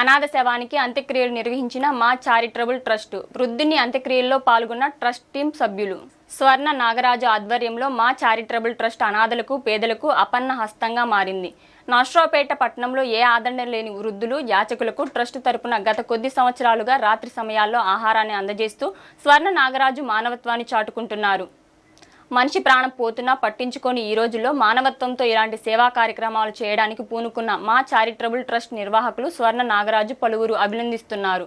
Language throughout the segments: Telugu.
అనాథ శవానికి అంత్యక్రియలు నిర్వహించిన మా చారిటబుల్ ట్రస్ట్ వృద్ధుని అంత్యక్రియల్లో పాల్గొన్న ట్రస్ట్ టీం సభ్యులు. స్వర్ణ నాగరాజు ఆధ్వర్యంలో మా చారిటబుల్ ట్రస్ట్ అనాథలకు పేదలకు అపన్న హస్తంగా మారింది. నర్సరావుపేట పట్టణంలో ఏ ఆదరణ లేని వృద్ధులు యాచకులకు ట్రస్ట్ తరపున గత కొద్ది సంవత్సరాలుగా రాత్రి సమయాల్లో ఆహారాన్ని అందజేస్తూ స్వర్ణ నాగరాజు మానవత్వాన్ని చాటుకుంటున్నారు. మనిషి ప్రాణం పోతున్నా పట్టించుకొని ఈ రోజుల్లో మానవత్వంతో ఇలాంటి సేవా కార్యక్రమాలు చేయడానికి పూనుకున్న మా చారిటబుల్ ట్రస్ట్ నిర్వాహకులు స్వర్ణ నాగరాజు పలువురు అభినందిస్తున్నారు.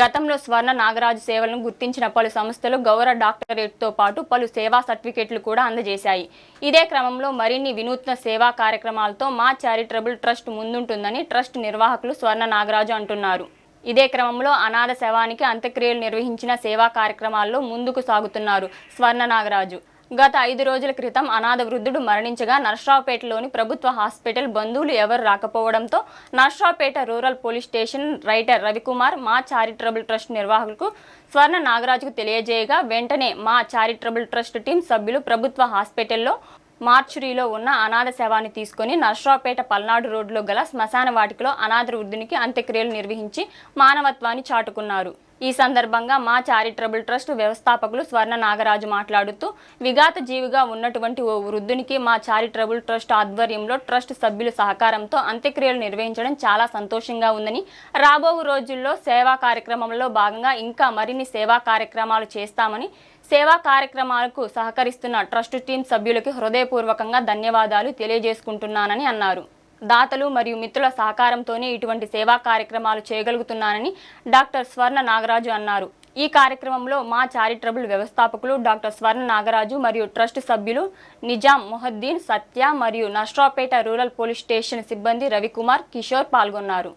గతంలో స్వర్ణ నాగరాజు సేవలను గుర్తించిన పలు సంస్థలు గౌరవ డాక్టరేట్తో పాటు పలు సేవా సర్టిఫికెట్లు కూడా అందజేశాయి. ఇదే క్రమంలో మరిన్ని వినూత్న సేవా కార్యక్రమాలతో మా చారిటబుల్ ట్రస్ట్ ముందుంటుందని ట్రస్ట్ నిర్వాహకులు స్వర్ణ నాగరాజు అంటున్నారు. ఇదే క్రమంలో అనాథ శవానికి అంత్యక్రియలు నిర్వహించిన సేవా కార్యక్రమాల్లో ముందుకు సాగుతున్నారు స్వర్ణ నాగరాజు. గత ఐదు రోజుల క్రితం అనాథ వృద్ధుడు మరణించగా నర్సరావుపేటలోని ప్రభుత్వ హాస్పిటల్ బంధువులు ఎవరు రాకపోవడంతో Narasaraopet rural police station writer Ravikumar మా చారిటబుల్ ట్రస్ట్ నిర్వాహకులకు స్వర్ణ నాగరాజుకు తెలియజేయగా వెంటనే మా చారిటబుల్ ట్రస్ట్ టీం సభ్యులు ప్రభుత్వ హాస్పిటల్లో మార్చురీలో ఉన్న అనాథ శవాన్ని తీసుకొని నర్సరావుపేట పల్నాడు రోడ్లో గల శ్మశాన వాటికలో అనాథ వృద్ధునికి అంత్యక్రియలు నిర్వహించి మానవత్వాన్ని చాటుకున్నారు. ఈ సందర్భంగా మా చారిటబుల్ ట్రస్ట్ వ్యవస్థాపకులు స్వర్ణ నాగరాజు మాట్లాడుతూ విఘాత జీవిగా ఉన్నటువంటి ఓ వృద్ధునికి మా చారిటబుల్ ట్రస్ట్ ఆధ్వర్యంలో ట్రస్ట్ సభ్యుల సహకారంతో అంత్యక్రియలు నిర్వహించడం చాలా సంతోషంగా ఉందని రాబో రోజుల్లో సేవా కార్యక్రమంలో భాగంగా ఇంకా మరిన్ని సేవా కార్యక్రమాలు చేస్తామని సేవా కార్యక్రమాలకు సహకరిస్తున్న ట్రస్ట్ టీం సభ్యులకి హృదయపూర్వకంగా ధన్యవాదాలు తెలియజేసుకుంటున్నానని అన్నారు. దాతలు మరియు మిత్రుల సహకారంతోనే ఇటువంటి సేవా కార్యక్రమాలు చేయగలుగుతున్నానని డాక్టర్ స్వర్ణ నాగరాజు అన్నారు. ఈ కార్యక్రమంలో మా చారిటబుల్ వ్యవస్థాపకులు డాక్టర్ స్వర్ణ నాగరాజు మరియు ట్రస్ట్ సభ్యులు నిజాం మొహద్దీన్ సత్య మరియు నష్ట్రాపేట రూరల్ పోలీస్ స్టేషన్ సిబ్బంది రవికుమార్ కిషోర్ పాల్గొన్నారు.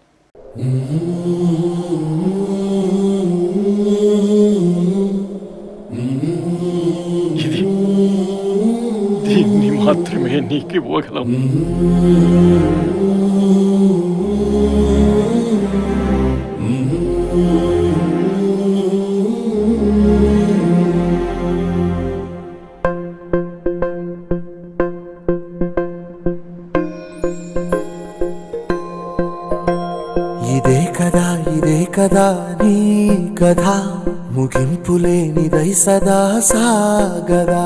ఇది దీన్ని మాత్రమే నీకు ఇవ్వగలం ఇదే కదా ఇదే కదా నీ కథ. ముగింపు లేనిదై సదా సాగదా.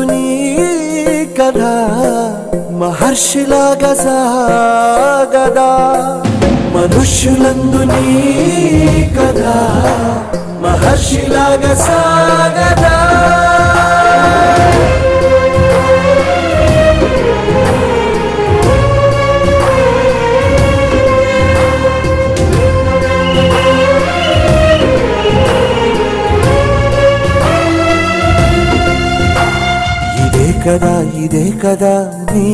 మహర్షిలాగా సాగదా. మనుష్యులందు నీ కథ మహర్షిలాగా సాగదా. ఇదే కదా ఇదే కదా నీ